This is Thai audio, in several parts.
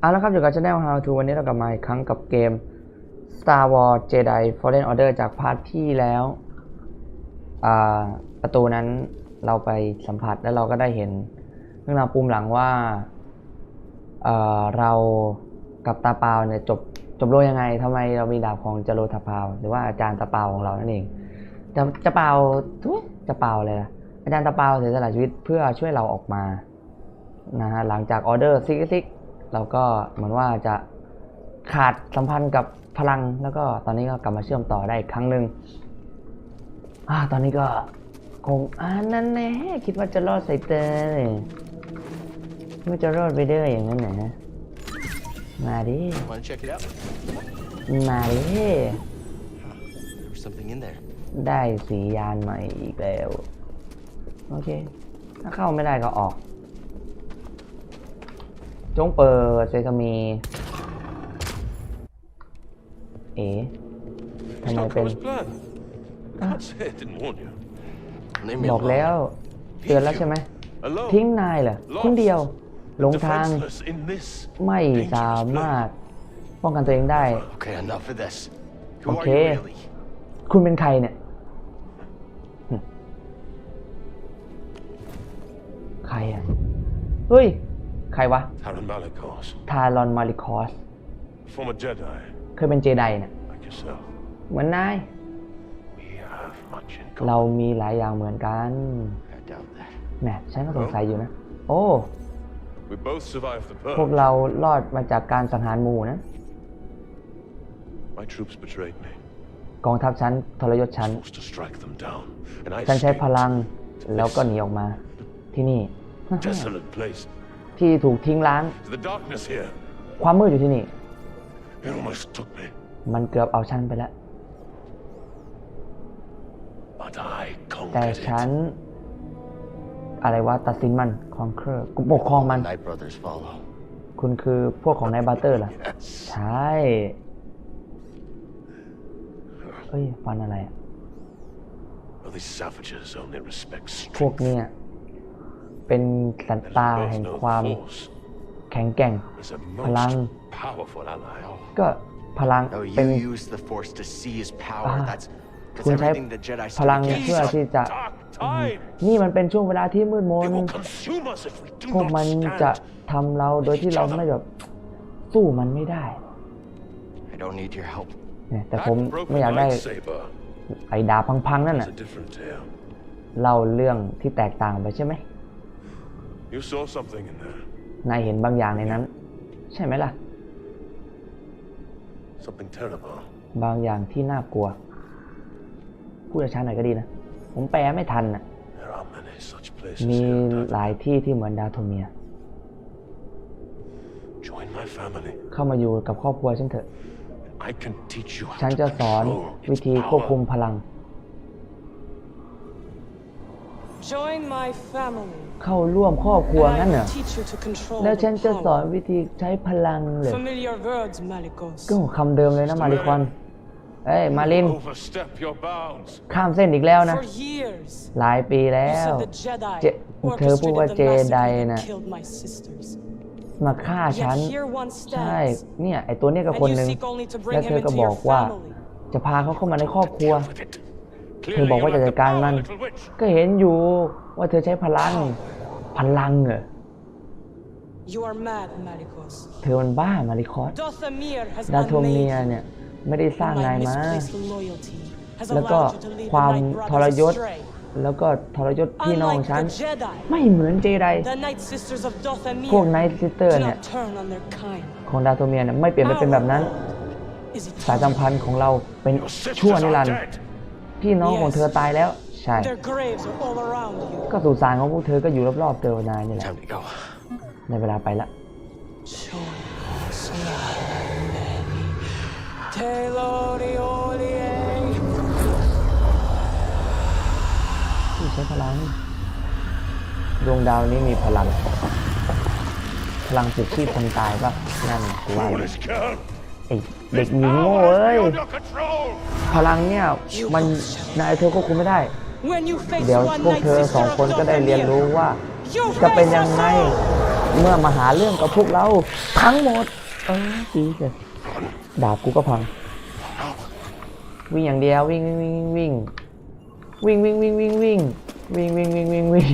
เอาละครับอยู่กับ Channel How to วันนี้เรากลับมาอีกครั้งกับเกม Star Wars Jedi Fallen Order จากพาร์ทที่แล้วประตูนั้นเราไปสัมผัสแล้วเราก็ได้เห็นเรื่องราวปูมหลังว่าเเรากับตาเปาเนี่ยจบจบโลยังไงทำไมเรามีดาบของจโรทาเปาหรือว่าอาจารย์ตาเปาของเรานั่นเองจะจะเปาทุยจะเปาเลยนะอาจารย์ตาเปาเสียสละชีวิตเพื่อช่วยเราออกมานะฮะหลังจากออเดอร์ซิกซิก เราก็เหมือนว่าจะขาดสัมพันธ์กับพลังแล้วก็ตอนนี้ก็กลับมาเชื่อมต่อได้อีกครั้งหนึ่งอ่าตอนนี้ก็คงอ่านั่นแน่คิดว่าจะรอดใส่เตยคิดว่าจะรอดไปเด้ออย่างนั้นนะมาดิ Want to check it out? มาดิ There was something in there. ได้สียานใหม่อีกแล้ว โอเค ถ้าเข้าไม่ได้ก็ออก จงเปิดเซซามีเอ๋ทำ It's ไม not เป็น Cora's plan. Can't say it didn't warn you. Leave me บอก alone. แล้ว เตือนแล้วใช่ไหม Alone. ทิ้งนายเหรอคนเดียวหลงทาง Defenseless in this ไม่สามารถป้องกันตัวเองได้ Okay, enough of this. Who Okay. are you really? คุณเป็นใครเนี่ยหึใครอะ เฮ้ยใครวะ Taron Malikos, ทารอนมาริคอส former Jedi เคยเป็นเจไดเนี่ย like yourself. เหมือนนาย We have much in เรา common. มีหลายอย่างเหมือนกัน I doubt that. แหมฉันก็สงสัยอยู่นะ โอ้ We both survived the พวก purge. เรารอดมาจากการสังหารหมู่นะ My troops betrayed me. กองทัพฉันทรยศฉัน Forced to strike them down, and I ฉันใช้ escaped. พลังแล้วก็หนีออกมา ที่นี่ Desolate place. ที่ถูกทิ้งร้าง The darkness here. ความมืดอยู่ที่นี่ It almost took me, มันเกือบเอาฉันไปแล้ว but I แต่ conquered ฉัน it. อะไรวะตัดสินมันคอนเคอร์กูปกครองมัน Night Brothers follow. คุณคือพวกของนายบัตเตอร์เหรอ Yes. ใช่เฮ้ยฟันอะไรอะ Well, these savages only respect พวก strength. เนี่ย เป็นสัน And ตา we แห่ง both ความ know force แข็งแกร่ง is a พลัง most powerful ally. ก็พลัง No, เป็น you use the Force to seize power. Ah. That's that's คุณใช้ everything the Jedi พลัง stood เพื่อ against. ที่จะ Dark time. นี่มันเป็นช่วงเวลาที่มืดม They น will consume us if we do พวก not มันจะ stand. ทำเราโดยที่เราไม่แบบสู้มันไม่ได้ I don't need your help. เนี่ยแต่ผม That broken ไม่อยากได้ lightsaber ไอ้ดาบพังๆนั่น is น่ะ a different tale. เล่าเรื่องที่แตกต่างไปใช่ไหม You saw something in there. นายเห็นบางอย่างในนั้น ใช่ไหมล่ะ Something terrible. บางอย่างที่น่ากลัว พูดช้าๆหน่อยก็ดีนะ ผมแปลไม่ทันน่ะ There are many such มี places here. หลายที่ที่เหมือนดาวโทเมีย Join my family. เข้ามาอยู่กับครอบครัวฉันเถอะ I can teach you ฉัน how จะ to สอน control วิ its ธีควบคุม power. พลัง Join my family. เข้าร่วมครอบครัว and I งั้นเหรอ will teach you to control แล้วฉัน the จะสอน power. วิธีใช้พลังเลย Familiar words, Malikos. ก็คำเดิมเลยนะมาริคอนเอ้ย มาลิน Overstep your bounds. ข้ามเส้นอีกแล้วนะ For years, หลายปีแล้ you ว said the Jedi เจเธอพูดว่า orchestrated เจ the ได massacre นะ that killed my sisters. มาฆ่าฉัน Yet here one ใช่ stands, เนี่ย ไอตัวเนี้ยก็ and คน you หนึ่ง seek only to แล้ bring วเธ him อก็ into บ your อกว่า family. จะพาเขาเข้ามาในครอบครัว Deal with it. เธอ Clearly บอกว่า you จะ have จัด the การ power, มัน little witch. ก็เห็นอยู่ว่าเธอใช้พลัง พลังเหรอ You are mad, Malikos. เธอมันบ้ามาริคอส Dothamir has ดาโท unmade เมีย you. เนี่ย ไม่ได้สร้าง My นายมา misplaced loyalty has แล้วก็ allowed you to lead ความ the Night ทร Brothers ยศ astray. แล้วก็ทรยศพี่น้อง Unlike ฉัน the Jedi, ไม่เหมือนเจได the Night Sisters of พวก Dothamir ไนท์ซิสเตอร์ do เนี่ย not turn on their kind. ของดาโทเมียเนี่ยไม่เปลี่ยนไปเป็นแบบนั้น Is สายสัม eternal. พันธ์ของเราเป็น Your sisters ชั่วนิ are รันดร์ dead. พี่น้องของเธอตายแล้ว ใช่ Their graves are all around you. ก็สุสานของพวกเธอก็อยู่รอบๆเธอนายนี่แหละ Time to go. ในเวลาไปละ Teloriolie. ที่ใช้พลัง ดวงดาวนี้มีพลัง พลังปลุกชีพคนตายปะนั่นกูว่า เลย Foolish girl. ไอเด็กหญิงโง่ Power is เอ้ย beyond your control. พลังเนี่ยมันนายเธอควบคุมไม่ได้ When you face เดี๋ยว one พวก night เธอ sister สอง of คนก็ได้เรียนรู้ Dothamir, ว่า you จะเป็น face ยัง us ไง all. เมื่อมาหาเรื่องกับพวกเราทั้งหมด เออดีเลยดาบกูก็พัง วิ่งอย่างเดียววิ่งวิ่งวิ่งวิ่งวิ่งวิ่งวิ่งวิ่งวิ่งวิ่งวิ่งวิ่ง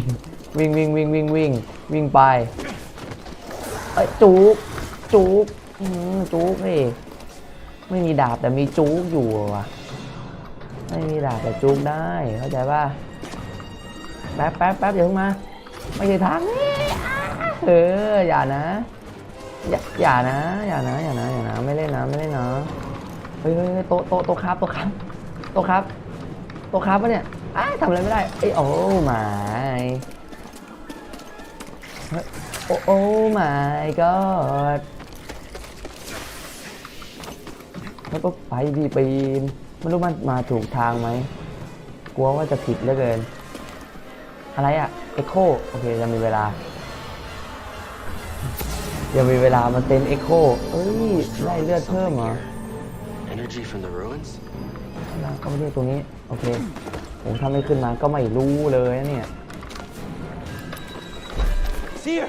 วิ่งวิ่งวิ่งวิ่งวิ่งวิ่งวิ่งไป เอ้ยจุกจุก อืมจุกนี่ไม่มีดาบแต่มีจุกอยู่ว่ะ ไม่มีดาบแต่จุกได้เข้าใจป่ะแป๊บแป๊บแป๊บอย่าเพิ่งมา ไม่ใช่ทางนี้เอออย่านะ อย่าอย่านะ อย่านะ อย่านะ อย่านะ ไม่เล่นนะ ไม่เล่นนะ เฮ้ยเฮ้ยโตโตโตครับโตครับโตครับโตครับปะเนี่ยอ้าทำอะไรไม่ได้เอ้โอ้มายเฮ้ยโอ้โอ้หมายก็ แล้วก็ไปดีปีนไม่รู้มันมาถูกทางไหมกลัวว่าจะผิดเหลือเกิน อะไรอะเอ็กโคโอเคยังมีเวลายังมีเวลามันเต็นเอ็กโคเอ้ยไล่เลือดเพิ่มเหรอ Energy from the ruins? ล่างก็ไม่ใช่ตรงนี้ โอเค ผมถ้าไม่ขึ้นมาก็ไม่รู้เลยนะเนี่ย Seer!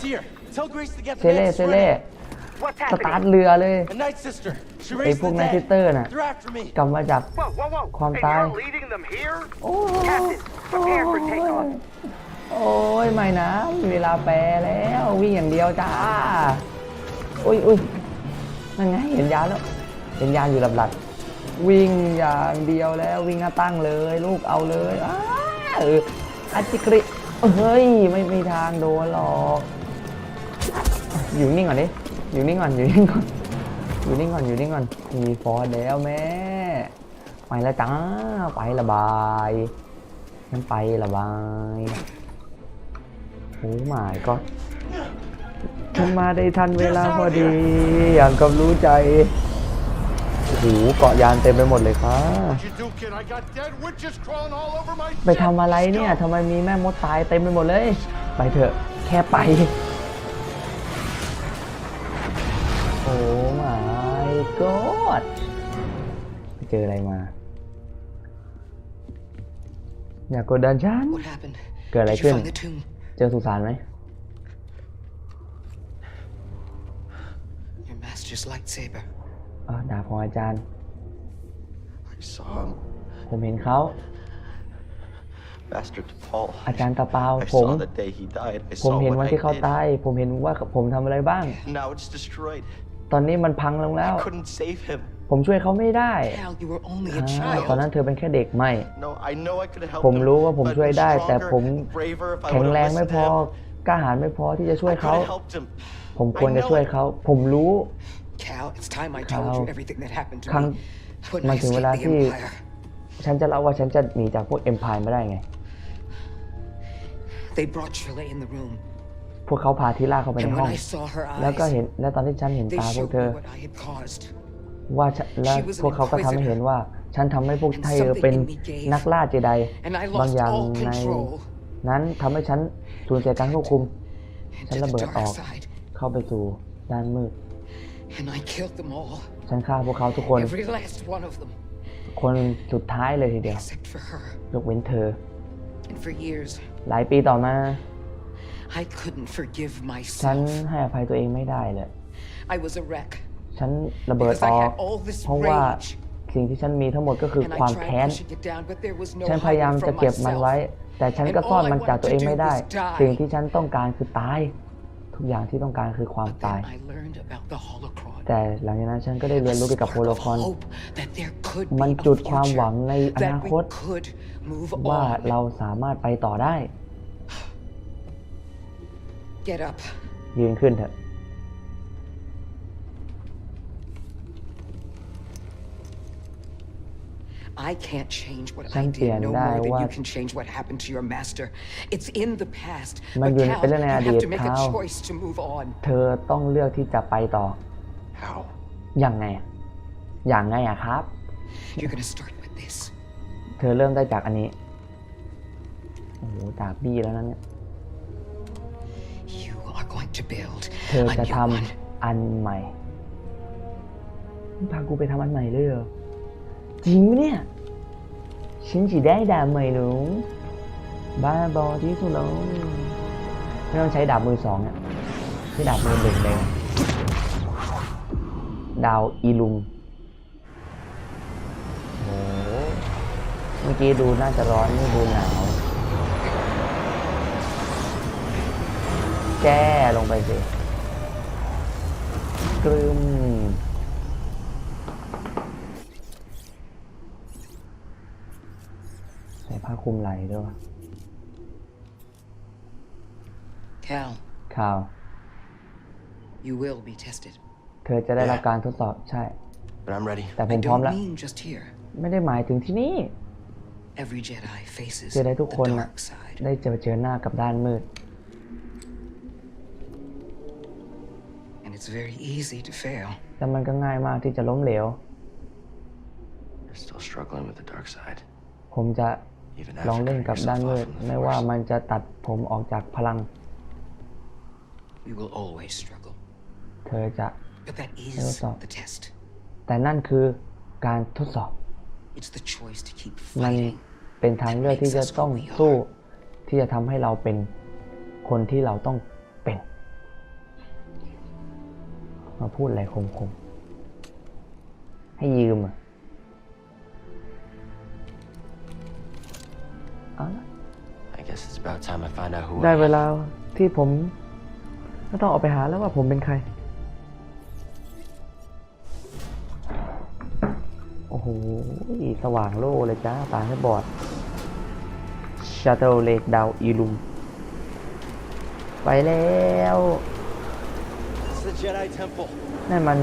Seer! Tell Grace to get เซเล่เซเล่ สตาร์ทเรือเลย A night sister! She ไอ้ raised พวก the นัน dead! ซิสเตอร์น่ะ They're after me! กลับมาจาก Whoa, whoa, whoa. ความ and ตาย you're leading them here? โอ้ย Captain, prepare for takeoff. โอ้ยไม่นะมีเวลาแปลแล้ววิ่งอย่างเดียวจ้าอุ้ยอุ้ยนั่นไงเห็นยานแล้วเห็นยานอยู่หลับหลักๆวิ่งอย่างเดียวแล้ววิ่งหน้าตั้งเลย ลูกเอาเลยอ้าเอออาจิกริเฮ้ยไม่มีทางโดนหรอกอยู่นิ่งก่อนดิ อยู่นิ่งก่อนอยู่นิ่งก่อนอยู่นิ่งก่อนอยู่นิ่งก่อนมีฟอร์ดแล้วแม่ไปแล้วจ้าไประบายฉันไประบายโอ้หมายก็ฉันมาได้ทันเวลาพอดี อย่างกับรู้ใจโอ้โหเกาะยานเต็มไปหมดเลยครับไปทำอะไรเนี่ยทำไมมีแม่มดตายเต็มไปหมดเลย ไปเถอะแค่ไป อ้ my god ไปเจออะไรมา อย่ากดดันฉัน What happened? เกิดอะไร Did you ขึ้น find the tomb? เจอสุสานไหม Your master's lightsaber. เออดาบของอาจารย์ I saw him. ผมเห็นเขา Master Paul. อาจารย์ตะเปา I ผม saw the day he died. I ผม saw เห็น what วัน I ที่เขา did. ตาย ผมเห็นว่าผมทำอะไรบ้าง Now it's destroyed. ตอนนี้มันพังลงแล้ว I couldn't save him. ผมช่วยเขาไม่ได้ Hal, you were only อ่า a child. ตอนนั้นเธอเป็นแค่เด็กไม่ No, I know I could have helped ผม him, รู้ว่าผม but ช่วยได้ แต่ stronger ผม and braver if I แข็ง would've แรงไม่ listened พ to อ him. กล้าหาญไม่พอที่จะช่วย I เขา could have helped him. ผมควรจะช่วยเขา ผมรู้ Cal, it's time I told Cal, you everything that happened to ครั้ง me when มั I นถึงเวลา escaped the ที่ Empire. ฉันจะเล่าว่าฉันจะหนีจากพวกเอ็มพายมาได้ไง They brought Shirley in the room, พวกเขาพาทิล่าเข้าไปใน and ห้อ when ง I saw her แล้วก็ eyes, เห็น และตอนที่ฉันเห็น they ตาพวก showed เธ me อ what I had caused. ว่าฉันและพวกเขาก็ทำให้เห็นว่า ฉันทำให้พวกไทเออเป็นนักล่าเจได And I บาง lost อย่าง all ใน control. นั้นทำให้ฉันสูญเสียการควบคุม ฉัน Into ระ the เบิดออก dark side, เข้าไปสู่ด้านมืด and I killed them all. ฉันฆ่าพวกเขาทุกคน Every last one of them, คนสุดท้ายเลยทีเดียว except for her. ยกเว้นเธอ And for years, หลายปีต่อมา I couldn't forgive ฉัน myself. ให้อภัยตัวเองไม่ได้เลย I was a wreck. ฉันระเบิด Because อ I อก had all this เพราะว่า rage. สิ่งที่ฉันมีทั้งหมดก็คือ And ความ I แค้ tried น pushing it down, but there was no ฉันพยายาม hiding จะ from เก็บมันไว้ myself. แต่ฉัน And ก็ซ่อน all I มันจากตัวเองไม่ได้ wanted to do was die. สิ่งที่ฉันต้องการคือตาย ทุกอย่างที่ต้องการคือความ But ตาย then I learned about the holocron. แต่หลังจากนั้นฉันก็ได้ A เรียนรู้เกี่ยวกับ spark โฮโล of คอน hope that there could มัน be a จุดความหวัง future, ในอนา that ค we ต could move ว่า on. เราสามารถไปต่อได้ Get up. ยืนขึ้นเถอะ I can't change what ฉั I นเปลี่ย did น no ได้ more than ว่า you can change what happened to your master. It's in the past. มัน But อยู่ Cal, เป็นเรื่องใน you อดีต have to make a เขา choice to move on. เธอต้องเลือกที่จะไปต่อ How? อย่างไงอะอย่างไงอะครับ You're gonna start with this. เธอเริ่มได้จากอันนี้ โอ้โหดาบบี้แล้วนะเนี่ย เธอ a จะ new ท one. ำอันใหม่มึงพากูไปทำอันใหม่เลยเหรอจริงปะเนี่ยฉันจะได้ดาบใหม่หนูบ้าบอที่สุดแล้วไม่ต้องใช้ดาบมือสองเนี่ยที่ดาบมือหนึ่งเลยดาวอีลุงโอ้โหเมื่อกี้ดูน่าจะร้อนนี่ดูหนาว แก้ลงไปสิกรึมใส่ผ้าคลุมไหล่ด้วยวะ Cal, ข่าว you will be tested. เธอจะได้รับการทดสอบใช่ But I'm ready. แต่ผ I มพร้อม don't แล้ว mean just here. ไม่ได้หมายถึงที่นี่ Every Jedi faces เจไดทุก the คนน่ะ dark side. ได้เจอเจอหน้ากับด้านมืด it's very easy to fail. แต่มันก็ง่ายมากที่จะล้มเหลว You're still struggling with the dark side. ผมจะ Even ลอง after เล่น cutting กับด้าน yourself มื off ด from the ไม่ว่า Force. มันจะตัดผมออกจากพลัง We will always struggle. เธอจะ But that is Yes, sir. the test. แต่นั่นคือการทดสอบ It's the choice to keep มัน fighting. เป็นทางเลือกที่จะต้องสู้ที่จะทำให้เราเป็นคนที่เราต้อง มาพูดอะไรคมๆ ให้ยืมอะเอาละ I guess it's about time I find out who ได้ I เว am. ลาที่ผมก็ต้องออกไปหาแล้วว่าผมเป็นใคร โอ้โห สว่างโล่เลยจ้า ตาให้บอดชาเตลเลกดาวอีลุม ไปแล้ว It's the Jedi Temple. นั่นมัน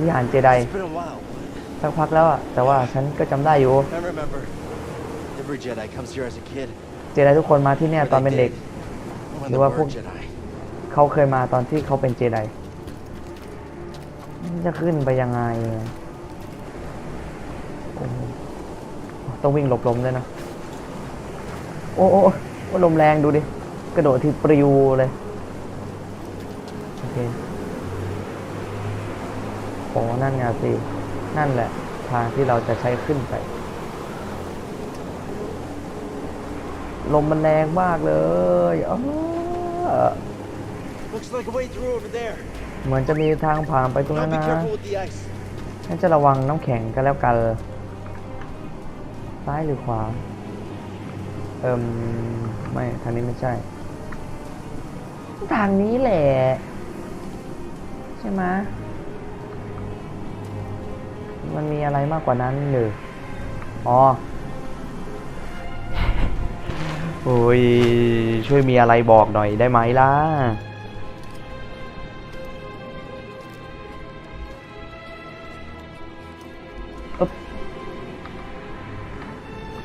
วิหารเจได It's been a while. สักพักแล้วอะแต่ว่าฉันก็จำได้อยู่ I remember. Every Jedi comes here as a kid. เจไดทุกคนมาที่เนี่ยตอนเป็นเด็ก When You they are were full- Jedi. เขาเคยมาตอนที่เขาเป็นเจไดจะขึ้นไปยังไงอะโอ้โหต้องวิ่งหลบลมด้วยนะ โอ้โอ้โอ้โอ้ลมแรงดูดิ กระโดดทีปลิวเลย โอเค โอ้นั่นไงสิ นั่นแหละ ทางที่เราจะใช้ขึ้นไป ลมมันแรงมากเลยอ้อ Looks like a way through over there. เหมือนจะมีทางผ่านไปตรงนั้ Now น be นะ careful with the ice. ฉันจะระวังน้ำแข็งกันแล้วกัน ซ้ายหรือขวา เอิมไม่ ทางนี้ไม่ใช่ ทางนี้แหละ ใช่ไหมะ มันมีอะไรมากกว่านั้นหรืออ๋อโอ้ยช่วยมีอะไรบอกหน่อยได้ไหมล่ะ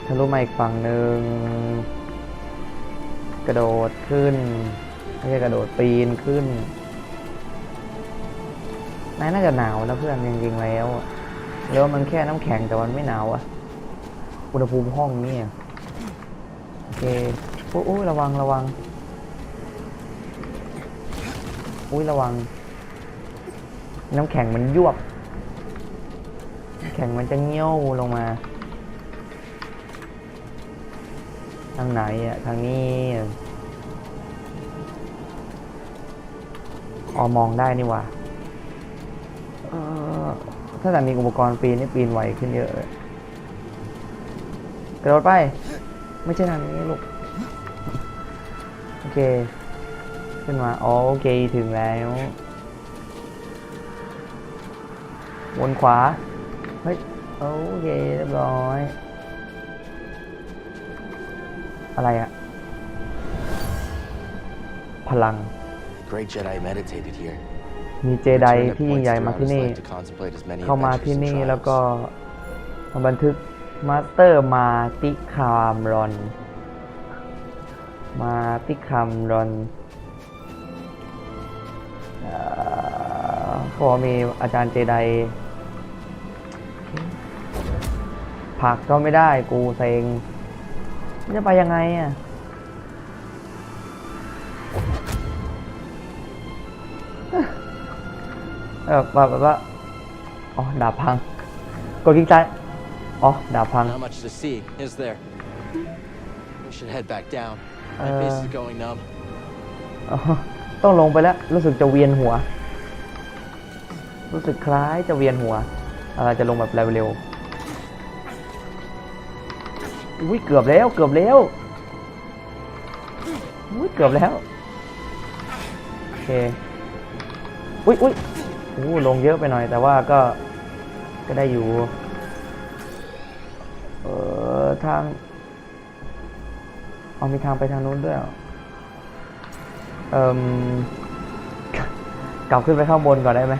ทะลุมาอีกฝั่งหนึ่งกระโดดขึ้นไม่ใช่กระโดดปีนขึ้นนายน่าจะหนาวนะเพื่อนจริงๆแล้ว อะหรือว่ามันแค่น้ำแข็งแต่มันไม่หนาวอะอุณหภูมิห้องเนี่ยโอเคโอ้ยระวังระวังอุ้ยระวัง น้ำแข็งมันยวบแข็งมันจะเงี้ยวลงมา ทางไหนอะ ทางนี้อะอ๋อมองได้นี่ว่าเออ ถ้าแต่มีอุปกรณ์ปีนนี่ปีนไวขึ้นเยอะเลยกระโดดไป ไม่ใช่ทางนี้ลูก โอเค ขึ้นมาอ๋อโอเคถึงแล้ว วนขวา เฮ้ย โอเคเรียบร้อย อะไรอะพลัง great Jedi meditated here. มีเจได Returned at ที่ยิ่ง points ใหญ่มา throughout ที่ his นี่ life to contemplate his many เข้ามา adventures ที่ and นี่ trials. แล้วก็มาบันทึกมาสเตอร์มาติคามรอน มาติคามรอนเอ่อเขาบอกว่ามีอาจารย์เจไดผลักก็ไม่ได้กูเซ็งจะไปยังไงอะ เออแบบแบบว่าอ๋อดาบพังกดคลิกซ้ายอ๋อดาบพัง Not much to see, is there? We should head back down. My Uh. face is going numb. อ๋อต้องลงไปแล้ว รู้สึกจะเวียนหัว รู้สึกคล้ายจะเวียนหัวเราจะลงแบบเร็วๆอุ้ยเกือบแล้วเกือบแล้วอุ้ยเกือบแล้วโอเคอุ้ยอุ้ยโอ้ลงเยอะไปหน่อย แต่ว่าก็ก็ได้อยู่ เออทาง เอามีทางไปทางนู้นด้วยเหรอเอกลับขึ้นไปข้างบนก่อนได้ไหม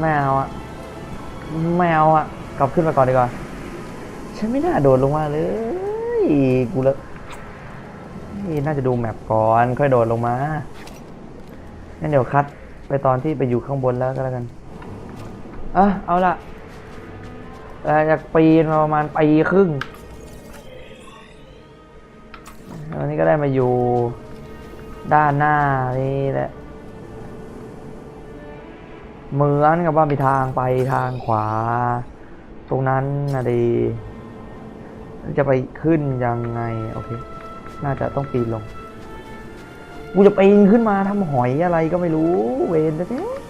ไม่เอาอะไม่เอาอะกลับขึ้นมาก่อนดีกว่าฉันไม่น่าโดดลงมาเลย กูแล้วนี่น่าจะดูแมปก่อน ค่อยโดดลงมางั้นเดี๋ยวคัด ไปตอนที่ไปอยู่ข้างบนแล้วก็แล้วกันอะเอาละเอ่อจากปีมาประมาณปีครึ่งตอนนี้ก็ได้มาอยู่ด้านหน้านี่แหละเหมือนกับว่ามีทางไปทางขวา ตรงนั้นนะดี จะไปขึ้นยังไง โอเค น่าจะต้องปีนลง กูจะปีนขึ้นมาทำหอยอะไรก็ไม่รู้ เวนแท้ๆ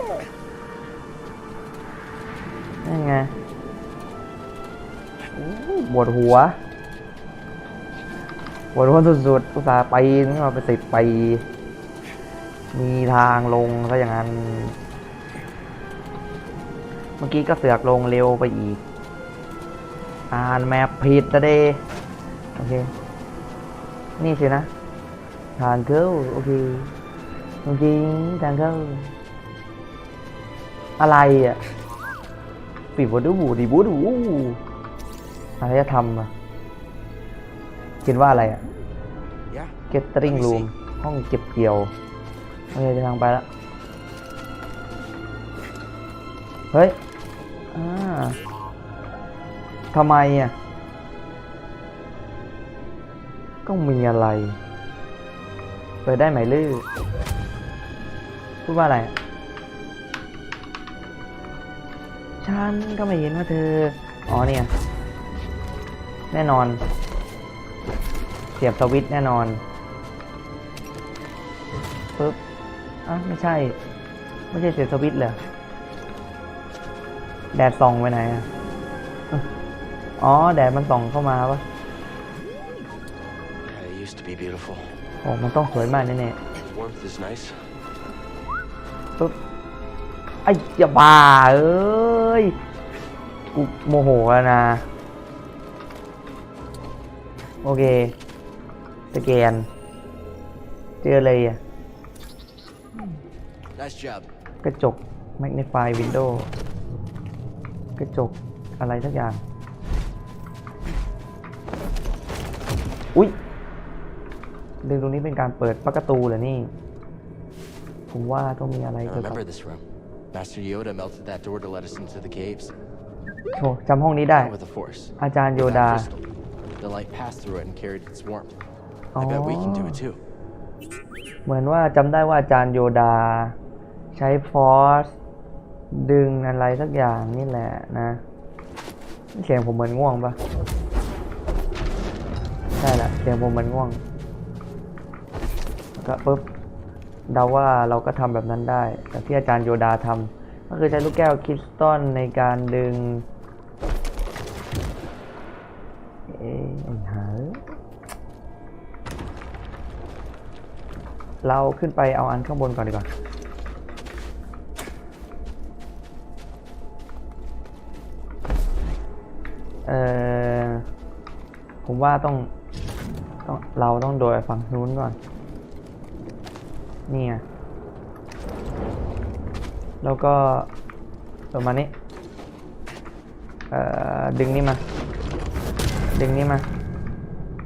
นั่นไงปวดหัวปวดหัวสุดๆอุตส่าห์ไปนี่มาเป็นสิบปีมีทางลงซะอย่างนั้น เมื่อกี้ก็เสือกลงเร็วไปอีก อ่านแมปผิดนะเดโอเค นี่สินะ ทางเข้าโอเคจริงทางเข้าอะไรอะปีบดูบูดีบูดูอะไรจะทำอะเขียนว่าอะไรอะ Gathering Room ห้องเก็บเกี่ยวโอเคจะทางไปแล้วเฮ้ยอ่าทำไมอะต้องมีอะไร เปิดได้ไหมลือพูดว่าอะไร ฉันก็ไม่เห็นว่าเธอ อ๋อเนี่ย แน่นอน เสียบสวิตแน่นอนปึ๊บอะไม่ใช่ ไม่ใช่เสียบสวิตเหรอ แดดส่องไปไหนอะ อ๋อ แดดมันส่องเข้ามาปะ Yeah, it used to be beautiful. โอ้มันต้องสวยมากแน่ Warmth is nice. ๆปึ๊บไอ้อย่าบ้าเอ้ย กูโมโหแล้วนะ โอเคสแกน เจออะไรอะ Nice job. กระจก magnify window กระจกอะไรสักอย่าง อุ๊ย เรื่องตรงนี้เป็นการเปิดประตูเหรอนี่ ผมว่าต้องมีอะไร I เกี่ยวกับ remember this room. Master Yoda melted that door to let us into the caves. โอ้จำห้องนี้ได้ Not with the Force. อาจารย์โย With ดา that crystal. The light passed through it and carried its warmth. I bet we can do it too. เหมือนว่าจำได้ว่าอาจารย์โยดา ใช้ฟอร์สดึงอะไรสักอย่างนี่แหละนะเสียงผมเหมือนง่วงปะใช่ละเสียงผมเหมือนง่วงแล้ว ก็ปุ๊บเดาว่าเราก็ทำแบบนั้นได้แต่ที่อาจารย์โยดาทำก็คือใช้ลูกแก้วคริสตัลในการดึงเอไอ้หาเราขึ้นไปเอาอันข้างบนก่อนดีกว่าเออผมว่าต้องต้อง เราต้องโดยฝั่งนู้นก่อน นี่ไงแล้วก็ประมาณนี้เอ่อดึงนี่มา ดึงนี่มา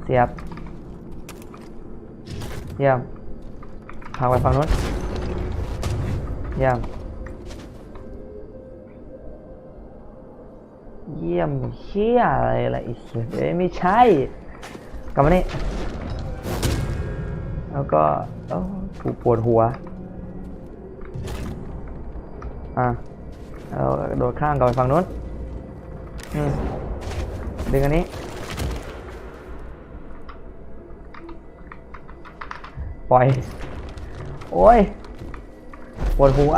เสียบ เยี่ยมพาไปฝั่งนู้นเยี่ยม เยี่ยมเชี่ยอะไรอะไรอีกเอ้ไม่ใช่ กลับมานี่แล้วก็เอ้ กปวดหัว อะเราโดดข้างกับฝั่งนู้นอืมดึงอันนี้ ปล่อย โอ้ย ปวดหัว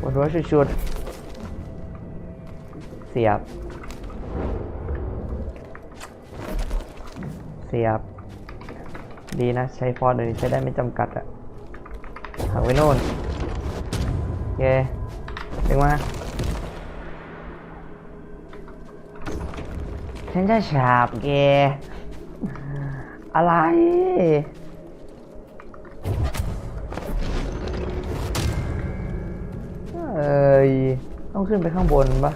ปวดหัวชุดๆ เสียบ เสียบ ดีนะ ใช้ฟอร์ดเดี๋ยวนี้ใช้ได้ไม่จำกัดอะหักไว้โน่นโอเคดึงมาฉันจะฉาบแกอะไร เอ้ย ต้องขึ้นไปข้างบนปะ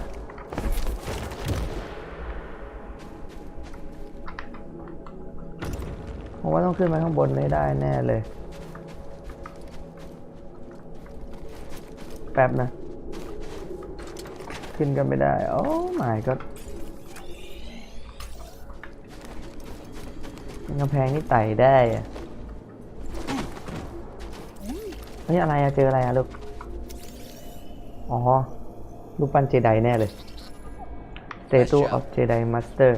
ผมว่าต้องขึ้นไปข้างบนไม่ได้แน่เลย แป๊บนะ ขึ้นกันไม่ได้ โอ้ my god กำแพงนี่ไต่ได้อะเฮ้ยอะไรอะเจออะไรอะลูก อ๋อ รูปปั้นเจไดแน่เลย Statue of Jedi Master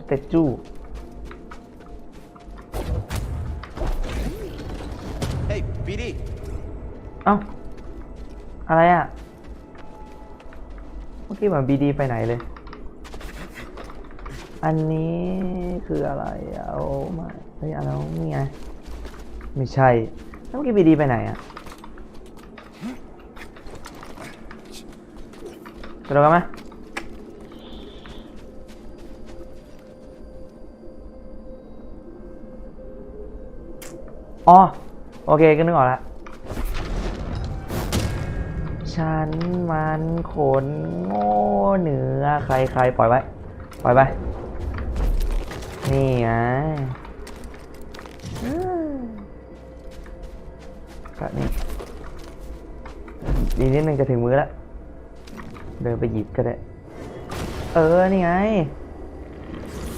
Statue อ้า อะไรอะเมื่อกี้เหมือนบีดีไปไหนเลย อันนี้คืออะไรอะโอ้มาเฮ้ยอะไรนี่ไง ไม่ใช่แล้วเมื่อกี้บีดีไปไหนอะกระโดดกันไหมอ๋อ โอเคก็นึกออกแล้ว ฉันมันขนโง่เหนือใครใครปล่อยไว้ปล่อยไป นี่ไงก็นี่อีกนิดนึงจะถึงมือแล้วเดินไปหยิบก็ได้ เออ นี่ไง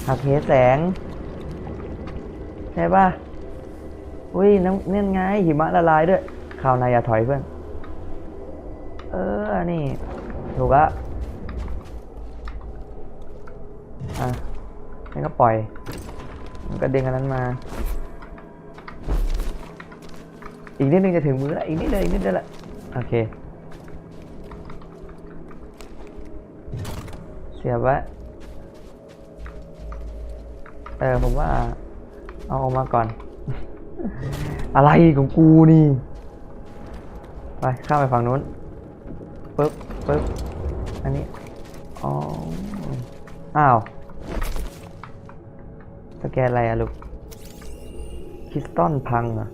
หักเหแสง ใช่ป่ะ อุ้ยน้ำเนี่ยไง หิมะละลายด้วยข่าว นายอย่าถอยเพื่อน เออ นี่ ถูกละอะนี่ก็ปล่อย มันก็เดึงอันนั้นมา อีกนิดนึงจะถึงมือล้วอีกนิดเลยอีกนิดเดียวละโอเค เสียบไว้เออผมว่า เอาออกมาก่อน อะไรของกูนี่ ไป ข้ามไปฝั่งนู้น ปึ๊บปึ๊บอันนี้อ๋ออ้าวสแกนอะไรอะลูกคริสตัลพังเหรอะ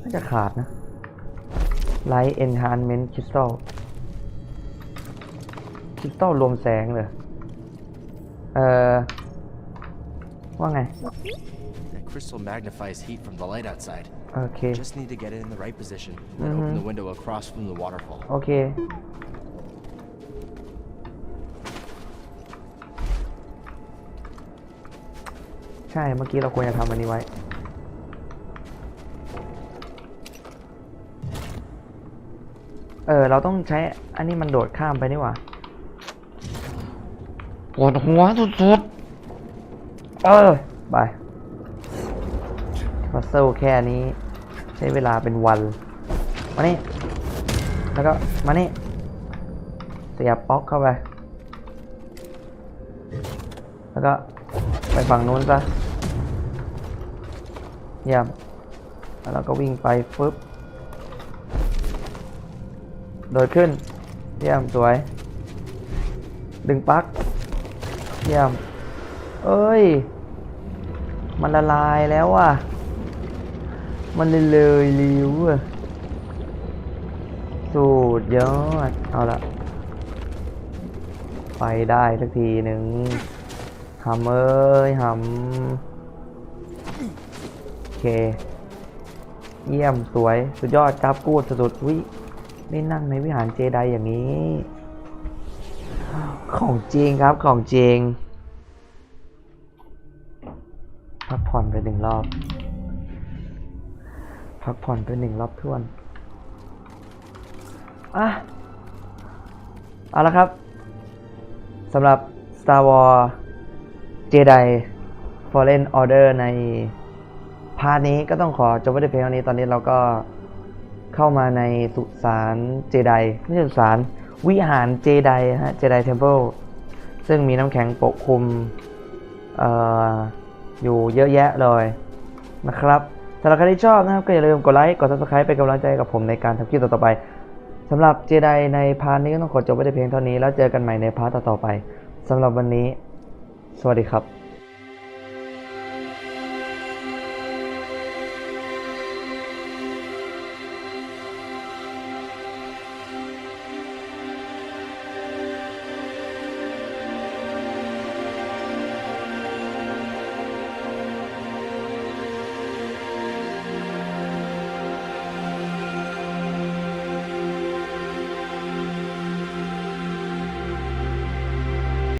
น่าจะขาดนะ Light Enhancement Crystal คริสตัลรวมแสงเลยเอ่อว่าไง That crystal magnifies heat from the light outside. โอเค Just need to get it in the right position, then Mhm. open the window across from the waterfall. โช่เมื่อกี้เราควรจะทำอันนี้ไว้ เออ เราต้องใช้อันนี้มันโดดข้ามไปนี่หว่าปวดหัวสุดๆ เออ ไปพัซเซิลแค่นี้ ใช้เวลาเป็นวัน มานี่ แล้วก็ มานี่เสียบป๊อกเข้าไป แล้วก็ไปฝั่งนู้นซะ เยี่ยมแล้วเราก็วิ่งไปฟึบโดดขึ้น เยี่ยมสวย ดึงปลั๊กเยี่ยม เอ้ย มันละลายแล้วว่ะ มันเลยเลยริ้วอะสุดยอด เอาละไปได้สักทีหนึ่งหำเอ้ยหำ เคเยี่ยมสวยสุดยอดครับกูดสุดๆวิได้นั่งในวิหารเจไดอย่างนี้ ของจริงครับของจริงพักผ่อนไปหนึ่งรอบ พักผ่อนไปหนึ่งรอบท้วนอะเอาละครับสำหรับ Star Wars Jedi Fallen Order ใน พาร์ทนี้ก็ต้องขอจบไว้ในเพียงเท่านี้ตอนนี้เราก็เข้ามาในสุสานเจไดไม่ใช่สุสานวิหารเจไดฮะเจไดเทมเพิลซึ่งมีน้ำแข็งปกคลุมอออยู่เยอะแยะเลยนะครับสำหรับใครที่ชอบนะครับก็อย่าลืมกดไลค์กด subscribe เป็นกำลังใจกับผมในการทำคลิปต่อๆไปสำหรับเจไดในพาร์ทนี้ก็ต้องขอจบไว้ในเพียงเท่านี้แล้วเจอกันใหม่ในพาร์ทต่อๆไปสำหรับวันนี้ สวัสดีครับ